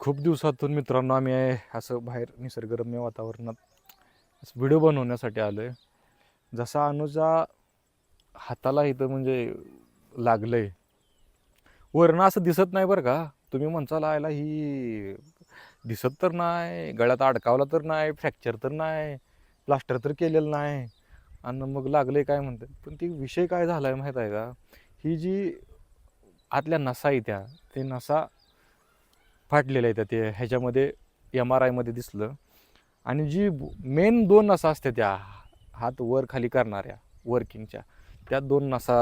खूप दिवसातून मित्रांनो आम्ही असं बाहेर निसर्गरम्य वातावरणात व्हिडिओ बनवण्यासाठी आलो आहे जसा अनुजा हाताला इथं म्हणजे लागलं आहे वरनं असं दिसत नाही बरं का. तुम्ही म्हणसाल आयला ही दिसत तर नाही गळ्यात अडकावला तर नाही फ्रॅक्चर तर नाही प्लास्टर तर केलेलं नाही. आणि मग लागले काय म्हणतात पण ती विषय काय झाला आहे माहीत आहे का? ही जी आतल्या नसा आहे त्या ते नसा फाटलेलं आहे ते ह्याच्यामध्ये एम आर आयमध्ये दिसलं. आणि जी मेन दोन नसा असते त्या हात वर खाली करणाऱ्या वर्किंगच्या त्या दोन नसा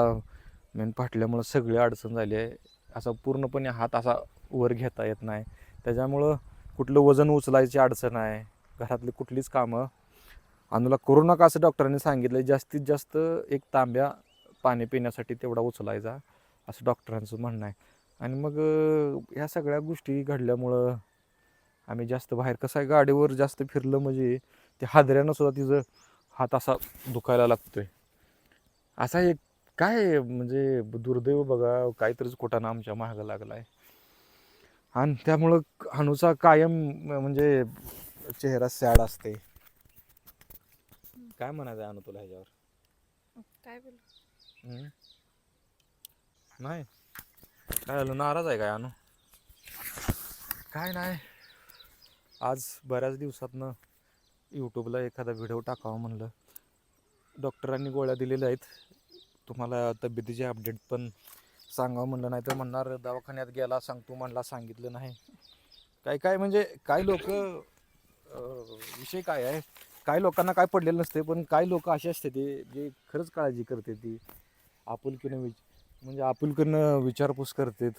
मेन फाटल्यामुळं सगळी अडचण झाली आहे. असा पूर्णपणे हात असा वर घेता येत नाही. त्याच्यामुळं कुठलं वजन उचलायची अडचण आहे. घरातली कुठलीच कामं. अनुला करू नका असं डॉक्टरांनी सांगितलं जास्तीत जास्त एक तांब्या पाणी पिण्यासाठी तेवढा उचलायचा असं डॉक्टरांचं म्हणणं आहे. आणि मग ह्या सगळ्या गोष्टी घडल्यामुळं आम्ही जास्त बाहेर. कसं आहे गाडीवर जास्त फिरलं म्हणजे ते हादऱ्यानं सुद्धा तिचं हात असा दुखायला लागतोय. असा एक काय म्हणजे दुर्दैव बघा काहीतरीच कुठानं आमच्या मागं लागला आहे आणि त्यामुळं हनुचा कायम म्हणजे चेहरा सॅड असते काय म्हणायचं अनु तुला ह्याच्यावर? काय बोलू? नाही. काय झालं? नाराज आहे काय अनु? काय नाही. आज बऱ्याच दिवसातनं यूट्यूबला एखादा व्हिडिओ टाकावा म्हणलं. डॉक्टरांनी गोळ्या दिलेल्या आहेत. तुम्हाला तब्येतीचे अपडेट पण सांगावं म्हणलं. नाही तर म्हणणार दवाखान्यात गेला सांगतो म्हणला सांगितलं नाही. काय काय म्हणजे काय लोक विषय काय आहे? काही लोकांना काय पडलेलं नसते पण काही लोक असे असते ते जे खरंच काळजी करते ती. आपुलकीनं विच म्हणजे आपुलकीनं विचारपूस करतात.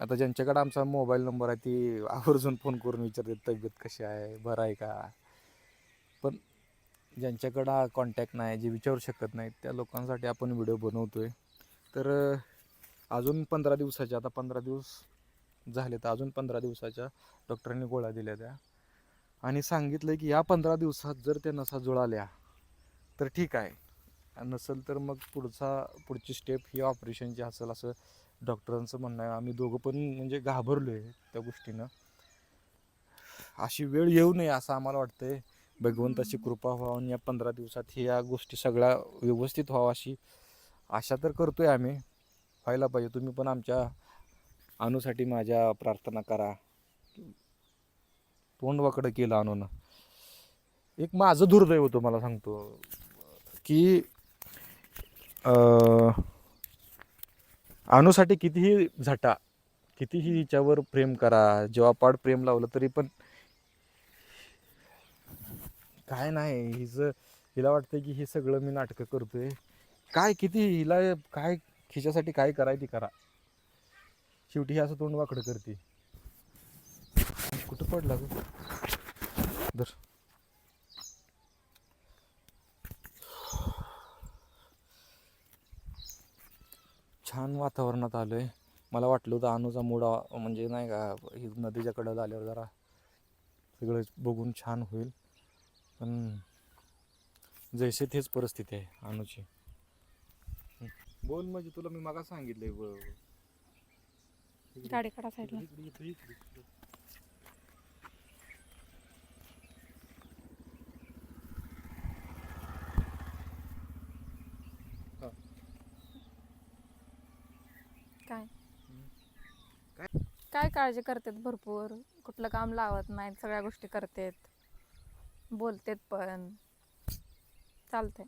आता ज्यांच्याकडे आमचा मोबाईल नंबर आहे ती आवर्जून फोन करून विचारतात तब्येत कशी आहे? बरं आहे का? पण ज्यांच्याकडं कॉन्टॅक्ट नाही जे विचारू शकत नाहीत त्या लोकांसाठी आपण व्हिडिओ बनवतो आहे तर अजून पंधरा दिवसाच्या आता पंधरा दिवस झाले तर अजून पंधरा दिवसाच्या डॉक्टरांनी गोळ्या दिल्या त्या. आणि सांगितलं की या पंधरा दिवसात जर त्या नसा जुळाल्या तर ठीक आहे. नसेल तर मग पुढचा पुढची स्टेप ही ऑपरेशनची असेल असं डॉक्टरांचं म्हणणं आहे. आम्ही दोघं पण म्हणजे घाबरलो आहे त्या गोष्टीनं. अशी वेळ येऊ नये असं आम्हाला वाटतंय. भगवंताची कृपा व्हावं आणि या पंधरा दिवसात ह्या गोष्टी सगळ्या व्यवस्थित व्हावं अशी आशा तर करतोय आम्ही. व्हायला पाहिजे. तुम्ही पण आमच्या अनुसाठी माझ्या प्रार्थना करा. तोंड वाकडं केलं अनुनं एक माझं दुर्दैव तुम्हाला सांगतो की अनुसाठी कितीही झटा कितीही हिच्यावर प्रेम करा जेव्हा पाड प्रेम लावलं तरी पण काय नाही हिचं हिला वाटतं की हे सगळं मी नाटकं करतोय. काय किती हिला काय खिच्यासाठी काय कराय ती करा. शेवटी ही असं तोंड वाकडं करते. कुठं पडला ग? छान वातावरणात आलोय. मला वाटलं होतं अनुचा मूड म्हणजे नाही का ही नदीच्या कडेला आल्यावर जरा सगळं बघून छान होईल. पण जैसे तेच परिस्थिती आहे अनुची. बोल म्हणजे तुला मी मागा सांगितलंय इकडे- गाडी काढा साईडला. काय? काय? काय काळजी करतात भरपूर? कुठलं काम लावत नाहीत सगळ्या गोष्टी करतात. बोलतेत पण. चालतंय.